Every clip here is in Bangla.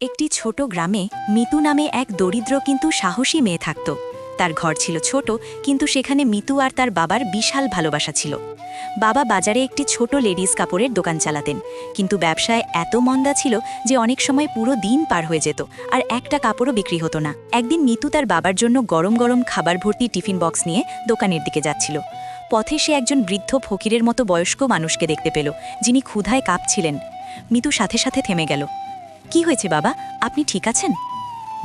একটি ছোট গ্রামে মিতু নামে এক দরিদ্র কিন্তু সাহসী মেয়ে থাকত। তার ঘর ছিল ছোট, কিন্তু সেখানে মিতু আর তার বাবার বিশাল ভালোবাসা ছিল। বাবা বাজারে একটি ছোট লেডিস কাপড়ের দোকান চালাতেন, কিন্তু ব্যবসায় এত মন্দা ছিল যে অনেক সময় পুরো দিন পার হয়ে যেত আর একটা কাপড়ও বিক্রি হতো না। একদিন মিতু তার বাবার জন্য গরম গরম খাবার ভর্তি টিফিন বক্স নিয়ে দোকানের দিকে যাচ্ছিল। পথে সে একজন বৃদ্ধ ফকিরের মতো বয়স্ক মানুষকে দেখতে পেল, যিনি ক্ষুধায় কাঁপছিলেন। মিতু সাথে সাথে থেমে গেল। কি হয়েছে বাবা? আপনি ঠিক আছেন?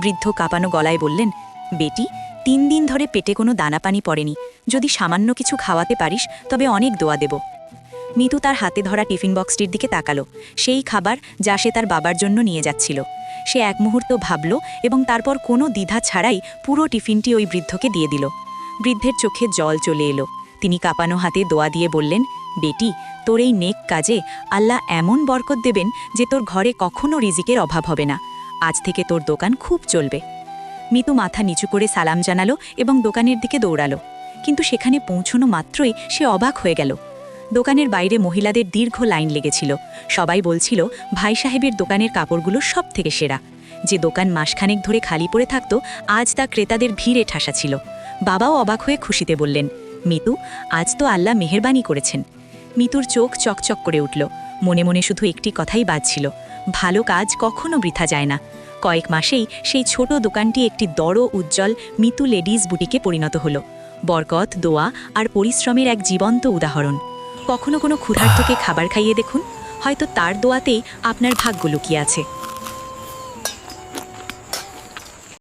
বৃদ্ধ কাঁপানো গলায় বললেন, বেটি, তিন দিন ধরে পেটে কোনো দানা পানি পড়েনি। যদি সামান্য কিছু খাওয়াতে পারিস, তবে অনেক দোয়া দেব মিতু তার হাতে ধরা টিফিন বক্সটির দিকে তাকালো। সেই খাবার যা সে তার বাবার জন্য নিয়ে যাচ্ছিল। সে এক মুহূর্ত ভাবল এবং তারপর কোনো দ্বিধা ছাড়াই পুরো টিফিনটি ওই বৃদ্ধকে দিয়ে দিল। বৃদ্ধের চোখে জল চলে এলো। তিনি কাঁপানো হাতে দোয়া দিয়ে বললেন, বেটি, তোর এই নেক কাজে আল্লাহ এমন বরকত দেবেন যে তোর ঘরে কখনো রিজিকের অভাব হবে না। আজ থেকে তোর দোকান খুব চলবে। মিতু মাথা নিচু করে সালাম জানালো এবং দোকানের দিকে দৌড়ালো। কিন্তু সেখানে পৌঁছনো মাত্রই সে অবাক হয়ে গেল। দোকানের বাইরে মহিলাদের দীর্ঘ লাইন লেগেছিল। সবাই বলছিল, ভাই সাহেবের দোকানের কাপড়গুলো সব থেকে সেরা। যে দোকান মাসখানেক ধরে খালি পড়ে থাকত, আজ তা ক্রেতাদের ভিড়ে ঠাসা ছিল। বাবাও অবাক হয়ে খুশিতে বললেন মিতু, আজ তো আল্লাহ মেহেরবানি করেছেন। মিতুর চোখ চকচক করে উঠল। মনে মনে শুধু একটি কথাই বাজছিল। ভালো কাজ কখনো বৃথা যায় না। কয়েক মাসেই সেই ছোট দোকানটি একটি দড় উজ্জ্বল মিতু লেডিস বুটিকে পরিণত হলো। বরকত, দোয়া আর পরিশ্রমের এক জীবন্ত উদাহরণ। কখনো কোনো ক্ষুধার্তকে খাবার খাইয়ে দেখুন? হয়তো তার দোয়াতেই আপনার ভাগ্য লুকিয়ে আছে।